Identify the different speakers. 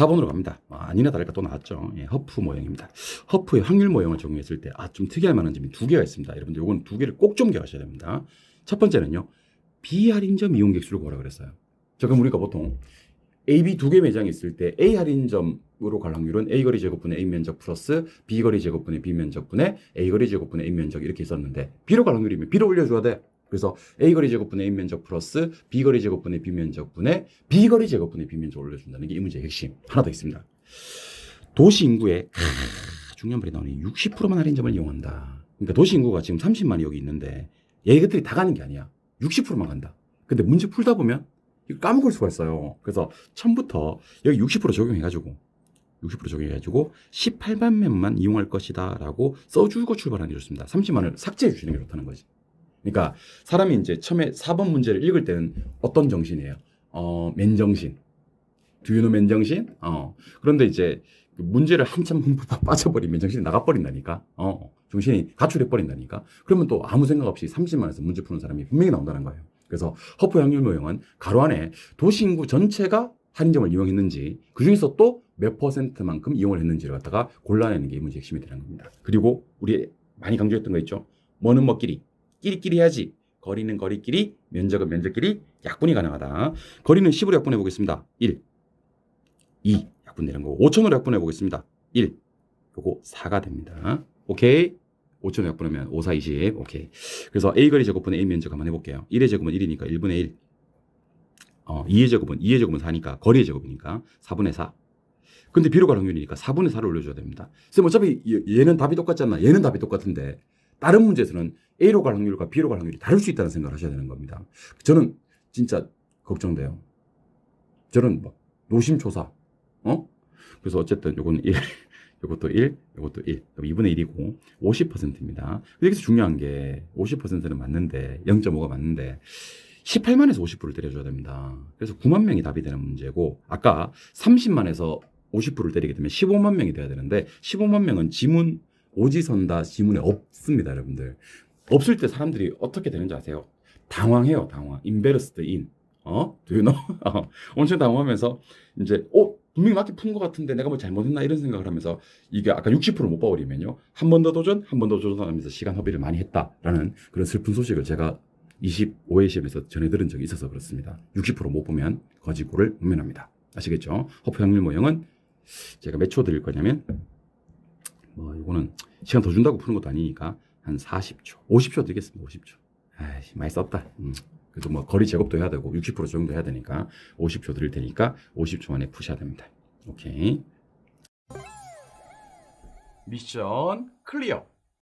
Speaker 1: 4번으로 갑니다. 아, 아니나 다를까 또 나왔죠. 예, 허프 모형입니다. 허프의 확률 모형을 적용했을 때, 아, 좀 특이할 만한 점이 두 개가 있습니다. 여러분들, 요건 두 개를 꼭 좀 기억하셔야 됩니다. 첫 번째는요, 비할인점 이용 객수를 구하라 그랬어요. 자, 그럼 우리가 보통 A, B 두 개 매장이 있을 때 A 할인점으로 갈 확률은 A 거리 제곱분의 A 면적 플러스 B 거리 제곱분의 B 면적분의 A 거리 제곱분의 A 면적 이렇게 있었는데 B로 갈 확률이면 B로 올려줘야 돼. 그래서 A 거리 제곱분의 A 면적 플러스 B 거리 제곱분의 B 면적분의 B 거리 제곱분의 B 면적 올려준다는 게 이 문제의 핵심. 하나 더 있습니다. 도시 인구의 크, 중요한 말이 나오니 60%만 할인점을 이용한다. 그러니까 도시 인구가 지금 30만이 여기 있는데 얘들이 다 가는 게 아니야. 60%만 간다. 근데 문제 풀다 보면 까먹을 수가 있어요. 그래서 처음부터 여기 60% 적용해가지고 60% 적용해가지고 18만 명만 이용할 것이다라고 써주고 출발하는 게 좋습니다. 30만을 삭제해 주시는 게 좋다는 거지. 그러니까 사람이 이제 처음에 4번 문제를 읽을 때는 어떤 정신이에요? 어, 맨정신. 두유노 맨정신? 어. 그런데 이제 그 문제를 한참 흠뻑 빠져버리면 정신이 나가버린다니까. 어. 정신이 가출해버린다니까. 그러면 또 아무 생각 없이 30만에서 문제 푸는 사람이 분명히 나온다는 거예요. 그래서 허프 확률 모형은 가로 안에 도시 인구 전체가 할인점을 이용했는지 그 중에서 또 몇 퍼센트만큼 이용을 했는지를 갖다가 골라내는 게 이 문제 핵심이 되는 겁니다. 그리고 우리 많이 강조했던 거 있죠. 뭐는 뭐끼리 끼리끼리 해야지. 거리는 거리끼리, 면적은 면적끼리 약분이 가능하다. 거리는 10으로 약분해 보겠습니다. 1, 2 약분되는 거고 5천으로 약분해 보겠습니다. 1, 요거 4가 됩니다. 오케이? 5천으로 약분하면 5, 4, 20. 오케이. 그래서 A 거리 제곱분의 A 면적 한번 해볼게요. 1의 제곱은 1이니까 1분의 1. 어, 2의 제곱은 2의 제곱은 4니까 거리의 제곱이니까 4분의 4. 근데 갈 확률이니까 4분의 4를 올려줘야 됩니다. 쌤 어차피 얘- 얘는 답이 똑같잖아. 얘는 답이 똑같은데 다른 문제에서는 A로 갈 확률과 B로 갈 확률이 다를 수 있다는 생각을 하셔야 되는 겁니다. 저는 진짜 걱정돼요. 저는 막 노심초사. 어? 그래서 어쨌든 요건 1, 요것도 1, 요것도 1. 그럼 2분의 1이고 50%입니다. 여기서 중요한 게 50%는 맞는데 0.5가 맞는데 18만에서 50%를 때려줘야 됩니다. 그래서 9만 명이 답이 되는 문제고 아까 30만에서 50%를 때리게 되면 15만 명이 돼야 되는데 15만 명은 지문 오지선다 지문에 없습니다, 여러분들. 없을 때 사람들이 어떻게 되는지 아세요? 당황해요, 당황. embarrassed. 어? Do you know? 어, 엄청 당황하면서 이제 어 분명히 맞게 푼 것 같은데 내가 뭐 잘못했나 이런 생각을 하면서 이게 아까 60%못 봐버리면요 한 번 더 도전 한 번 더 도전하면서 시간 허비를 많이 했다라는 그런 슬픈 소식을 제가 25회 시험에서 전해 들은 적이 있어서 그렇습니다 60%못 보면 거지고를 운면합니다 아시겠죠? 허프 확률 모형은 제가 몇 초 드릴 거냐면 뭐 이거는 시간 더 준다고 푸는 것도 아니니까 한 40초 50초 드리겠습니다 50초 아이씨 많이 썼다 음. 그래도 뭐 거리 제곱도 해야 되고 60% 정도 해야 되니까 50초 드릴 테니까 50초 만에 푸셔야 됩니다. 오케이. 미션 클리어.